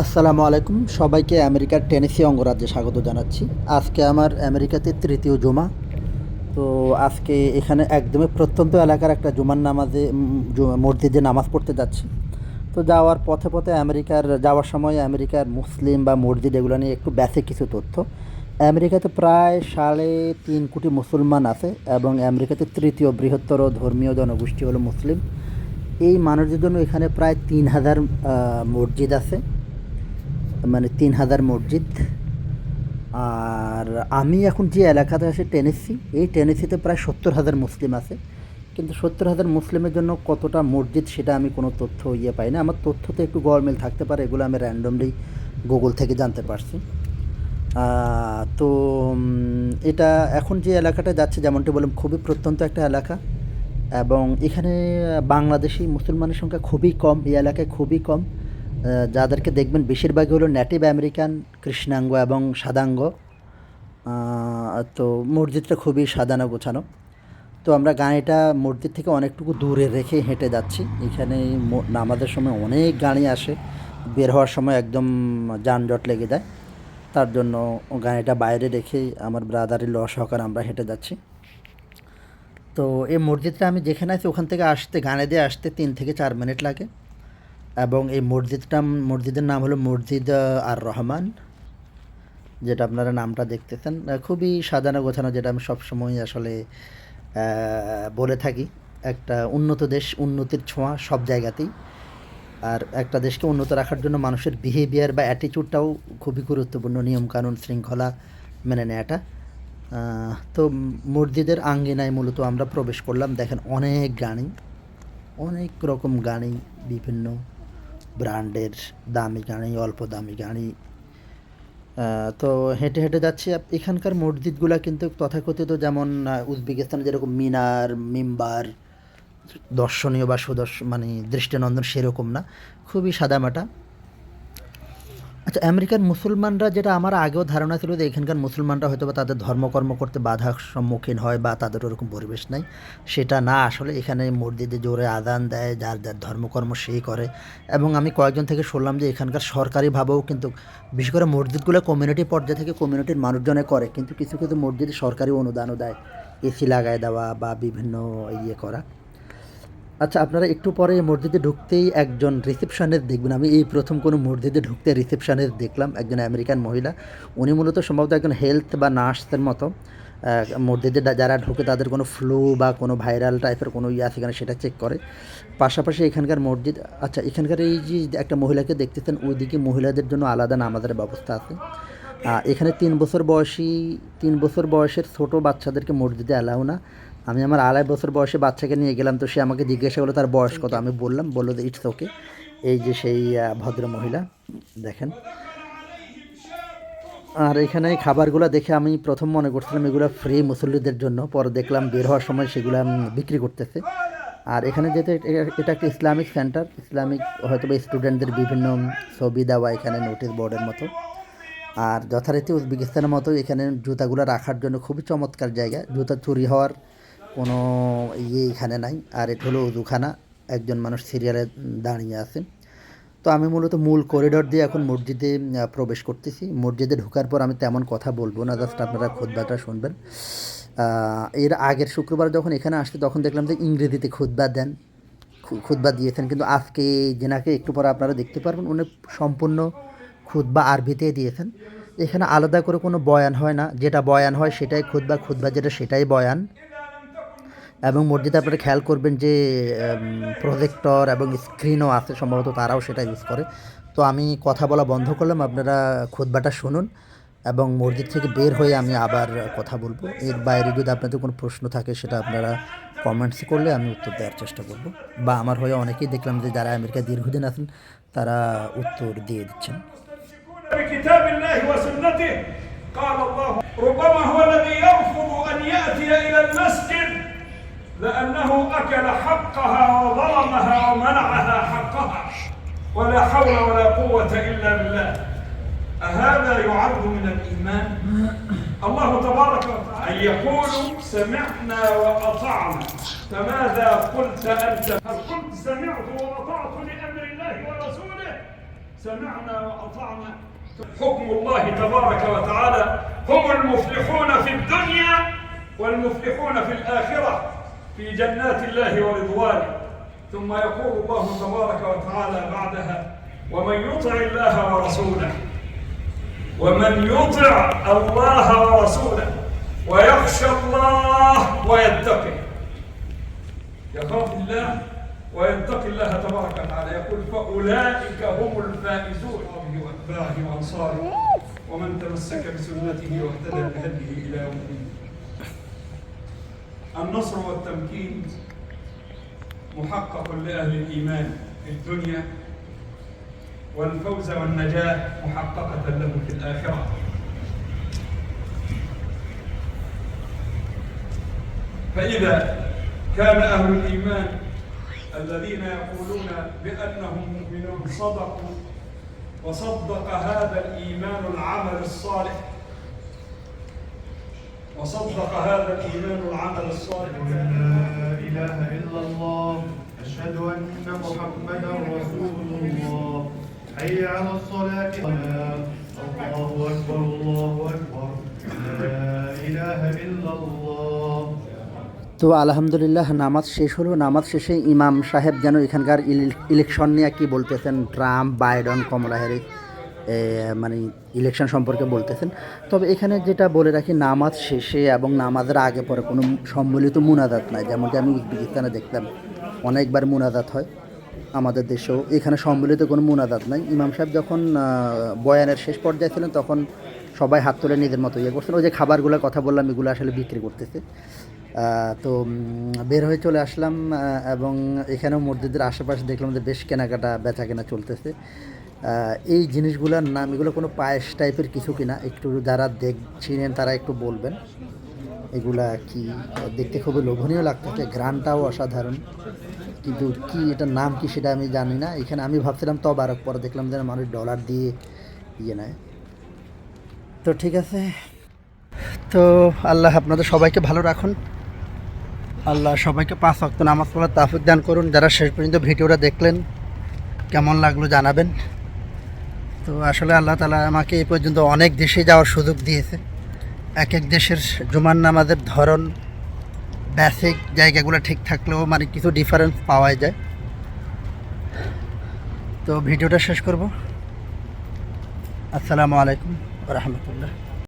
আসসালামু আলাইকুম। সবাইকে আমেরিকার টেনেসি অঙ্গরাজ্যে স্বাগত জানাচ্ছি। আজকে আমার আমেরিকাতে তৃতীয় জুমা। তো আজকে এখানে একদমই প্রত্যন্ত এলাকার একটা জুমার নামাজে মসজিদে নামাজ পড়তে যাচ্ছি। তো যাওয়ার পথে পথে আমেরিকার, যাওয়ার সময় আমেরিকার মুসলিম বা মসজিদ এগুলো নিয়ে একটু বেসিক কিছু তথ্য। আমেরিকাতে প্রায় সাড়ে তিন কোটি মুসলমান আছে এবং আমেরিকাতে তৃতীয় বৃহত্তর ধর্মীয় জনগোষ্ঠী হলো মুসলিম। এই মানুষদের জন্য এখানে প্রায় তিন হাজার মসজিদ আছে। মানে তিন হাজার মসজিদ। আর আমি এখন যে এলাকাতে আছি টেনেসি এই টেনেসিতে প্রায় সত্তর হাজার মুসলিম আছে। কিন্তু সত্তর হাজার মুসলিমের জন্য কতটা মসজিদ সেটা আমি কোনো তথ্য ইয়ে পাই না। আমার তথ্যতে একটু গরমিল থাকতে পারে, এগুলো আমি র্যান্ডমলি গুগল থেকে জানতে পারছি। তো এটা এখন যে এলাকাটা যাচ্ছে, যেমনটি বললাম, খুবই প্রত্যন্ত একটা এলাকা। এবং এখানে বাংলাদেশি মুসলমানের সংখ্যা খুবই কম, এই এলাকায় খুবই কম। যাদেরকে দেখবেন বেশিরভাগই হলো নেটিভ আমেরিকান কৃষ্ণাঙ্গ এবং সাদাঙ্গ। তো মসজিদটা খুবই সাজানো গোছানো। তো আমরা গাড়িটা মসজিদ থেকে অনেকটুকু দূরে রেখে হেঁটে যাচ্ছি। এখানে নামাজের সময় অনেক গাড়ি আসে। বের হওয়ার সময় একদম যানজট লেগে যায়। তার জন্য গাড়িটা বাইরে রেখেই আমার ব্রাদারের ল সহকারে আমরা হেঁটে যাচ্ছি। তো এই মসজিদটা আমি যেখানে আছি ওখান থেকে আসতে গানে দিয়ে আসতে তিন থেকে চার মিনিট লাগে। এবং এই মসজিদটা মসজিদের নাম হলো মসজিদ আর রহমান যেটা আপনারা নামটা দেখতেছেন। খুবই সাজানো গোছানো, যেটা আমি সবসময় আসলে বলে থাকি। একটা উন্নত দেশ, উন্নতির ছোঁয়া সব জায়গাতেই। আর একটা দেশকে উন্নত রাখার জন্য মানুষের বিহেভিয়ার বা অ্যাটিটিউডটাও খুবই গুরুত্বপূর্ণ, নিয়মকানুন, শৃঙ্খলা মেনে নেওয়াটা তো মসজিদের আঙ্গিনায় মূলত আমরা প্রবেশ করলাম। দেখেন অনেক গাড়ি অনেক রকম গাড়ি বিভিন্ন ব্র্যান্ডের দামি গাড়ি, অল্প দামি গাড়ি। তো হেঁটে হেঁটে যাচ্ছি। এখানকার মসজিদগুলো কিন্তু তথাকথিত যেমন উজবেকিস্তানে যেরকম মিনার, মিম্বার, দর্শনীয় বা সুদর্শ মানে দৃষ্টিনন্দন সেরকম না। খুবই সাদামাটা। আচ্ছা আমেরিকার মুসলমানরা যেটা আমার আগেও ধারণা ছিল যে এখানকার মুসলমানরা হয়তো বা তাদের ধর্মকর্ম করতে বাধার সম্মুখীন হয় বা তাদের ওরকম পরিবেশ নাই। সেটা না, আসলে এখানে মসজিদে জোরে আদান দেয়, যার যার ধর্মকর্ম সেই করে। এবং আমি কয়েকজন থেকে শুনলাম যে এখানকার সরকারিভাবেও কিন্তু, বিশেষ করে মসজিদগুলো কমিউনিটি পর্যায়ে থেকে কমিউনিটির মানুষজনে করে, কিন্তু কিছু কিছু মসজিদে সরকারি অনুদানও দেয়। এসি লাগায় দেওয়া বা বিভিন্ন ইয়ে করা। আচ্ছা আপনারা একটু পরে মসজিদে ঢুকতেই একজন রিসেপশনের দেখবেন। আমি এই প্রথম কোনো মসজিদে ঢুকতে রিসেপশনের দেখলাম, একজন আমেরিকান মহিলা। উনি মূলত সম্ভবত একজন হেলথ বা নার্সের মতো। মসজিদে যারা ঢুকে তাদের কোনো ফ্লু বা কোনো ভাইরাল টাইপের কোনো ইয়ে আছে কিনা সেটা চেক করে। পাশাপাশি এখানকার মসজিদ আচ্ছা এখানকার এই যে একটা মহিলাকে দেখতেছেন, ওইদিকে মহিলাদের জন্য আলাদা নামাজের ব্যবস্থা আছে। এখানে তিন বছর বয়সী, তিন বছর বয়সের ছোট বাচ্চাদেরকে মসজিদে অ্যালাউ না। আমি আমার আড়াই বছর বয়সে বাচ্চাকে নিয়ে গেলাম, তো সে আমাকে জিজ্ঞাসা করল, তার বয়স কত? আমি বললাম, বলল যে ইটস ওকে এই যে সেই ভদ্র মহিলা, দেখেন। আর এখানে খাবারগুলো দেখে আমি প্রথম মনে করছিলাম এগুলো ফ্রি মুসল্লিদের জন্য, পরে দেখলাম বের হওয়ার সময় সেগুলো বিক্রি করতেছে। আর এখানে যেতে এটা একটা ইসলামিক সেন্টার ইসলামিক হয়তো বা স্টুডেন্টদের বিভিন্ন ছবি দেওয়া এখানে নোটিশ বোর্ডের মতো। আর যথারীতি উজবেকিস্তানের মতো এখানে জুতাগুলো রাখার জন্য খুবই চমৎকার জায়গা। জুতা চুরি হওয়ার কোনো ইয়ে এখানে নাই। আর এটা হলো উজুখানা একজন মানুষ সিরিয়ালে দাঁড়িয়ে আছে। তো আমি মূলত মূল করিডোর দিয়ে এখন মসজিদে প্রবেশ করতেছি। মসজিদে ঢোকার পর আমি তেমন কথা বলব না জাস্ট আপনারা খুদ্বাটা শুনবেন। এর আগের শুক্রবার যখন এখানে আসতে তখন দেখলাম যে ইংরেজিতে খুদ্া দেন। খু- খুতবা দিয়েছেন। কিন্তু আজকে যেনাকে একটু পরে আপনারা দেখতে পারবেন, উনি সম্পূর্ণ খুতবা আরবিতে দিয়েছেন। এখানে আলাদা করে কোনো বয়ান হয় না। যেটা বয়ান হয় সেটাই খুতবা খুতবা যেটা সেটাই বয়ান। এবং মসজিদে আপনারা খেয়াল করবেন যে প্রজেক্টর এবং স্ক্রিনও আছে সম্ভবত তারাও সেটা ইউজ করে তো আমি কথা বলা বন্ধ করলাম আপনারা খুতবাটা শুনুন এবং মসজিদ থেকে বের হয়ে আমি আবার কথা বলবো এর বাইরে যদি আপনাদের কোনো প্রশ্ন থাকে সেটা আপনারা কমেন্টস করলে আমি উত্তর দেওয়ার চেষ্টা করব বা আমার হয়ে অনেকেই দেখলাম যে যারা আমেরিকায় দীর্ঘদিন আছেন তারা উত্তর দিয়ে দিচ্ছেন بكتاب الله وسنته قال الله ربما هو الذي يرفض ان ياتي الى المسجد لأنه أكل حقها وظلمها ومنعها حقها ولا حول ولا قوة إلا بالله أهذا يعد من الإيمان؟ الله تبارك وتعالى أن يقولوا سمعنا وأطعنا فماذا قلت أنت؟ هل قلت سمعت وأطعت لأمر الله ورسوله؟ سمعنا وأطعنا حكم الله تبارك وتعالى هم المفلحون في الدنيا والمفلحون في الآخرة في جنات الله ورضوانه. ثم يقول الله تبارك وتعالى بعدها ومن يطع الله ورسوله ومن يطع الله ورسوله ويخشى الله ويتقي يخاف الله ويتقي الله تبارك وتعالى. يقول فأولئك هم الفائزون. وأتباعه وأنصاره. ومن تمسك بسنته واهتدى بهديه إلى يوم الدين. النصر والتمكين محقق لأهل الإيمان في الدنيا والفوز والنجاة محققة لهم في الآخرة. فإذا كان أهل الإيمان الذين يقولون بأنهم مؤمنون صدقوا وصدق هذا الإيمان العمل الصالح وصدق هذا الإيمان العمل الصالح لا إله إلا الله أشهد أن محمدا رسول الله حي على الصلاة الله أكبر الله أكبر لا إله إلا الله তো আলহামদুলিল্লাহ নামাজ শেষ হলো নামাজ শেষে ইমাম সাহেব যেন এখানকার ইলে- ইলেকশন নিয়ে কি বলতেছেন ট্রাম্প বাইডন কমলা হ্যারিস এ, মানে ইলেকশন সম্পর্কে বলতেছেন। তবে এখানে যেটা বলে রাখি, নামাজ শেষে এবং নামাজের আগে পরে কোনো সম্মিলিত মুনাজাত নাই। যেমনটি আমি উজবেকিস্তানে দেখলাম, অনেকবার মুনাজাত হয় আমাদের দেশেও। এখানে সম্মিলিত কোনো মুনাজাত নাই। ইমাম সাহেব যখন বয়ানের শেষ পর্যায়ে ছিলেন, তখন সবাই হাত তুলে নিজের মতো ইয়ে করছেন। ওই যে খাবারগুলোর কথা বললাম, এগুলো আসলে বিক্রি করতেছে। তো বের হয়ে চলে আসলাম এবং এখানেও মসজিদের আশেপাশে দেখলাম যে বেশ কেনাকাটা বেচা কেনা চলতেছে। এই জিনিসগুলোর নাম, এগুলো কোনো পায়েস টাইপের কিছু কিনা, একটু যারা দেখছিলেন তারা একটু বলবেন। এগুলা কি, দেখতে খুবই লোভনীয় লাগতেছে গ্রানটাও অসাধারণ। কিন্তু কি, এটার নাম কি সেটা আমি জানি না। এখানে আমি ভাবছিলাম তবারক পরে দেখলাম যে মানুষ ডলার দিয়ে ইয়ে নেয়। তো ঠিক আছে। তো আল্লাহ আপনাদের সবাইকে ভালো রাখুন। আল্লাহ সবাইকে পাঁচ অক্ত নামাজ পড়ার তাফিক দান করুন। যারা শেষ পর্যন্ত ভিডিওটা দেখলেন, কেমন লাগল জানাবেন। তো আসলে আল্লাহ তালা আমাকে এই পর্যন্ত অনেক দেশে যাওয়ার সুযোগ দিয়েছে। এক এক দেশের জুমান নামাজের ধরন বেসিক জায়গাগুলো ঠিক থাকলেও মানে কিছু ডিফারেন্স পাওয়া যায়। তো ভিডিওটা শেষ করব। আসসালামু আলাইকুম রহমতুল্লাহ।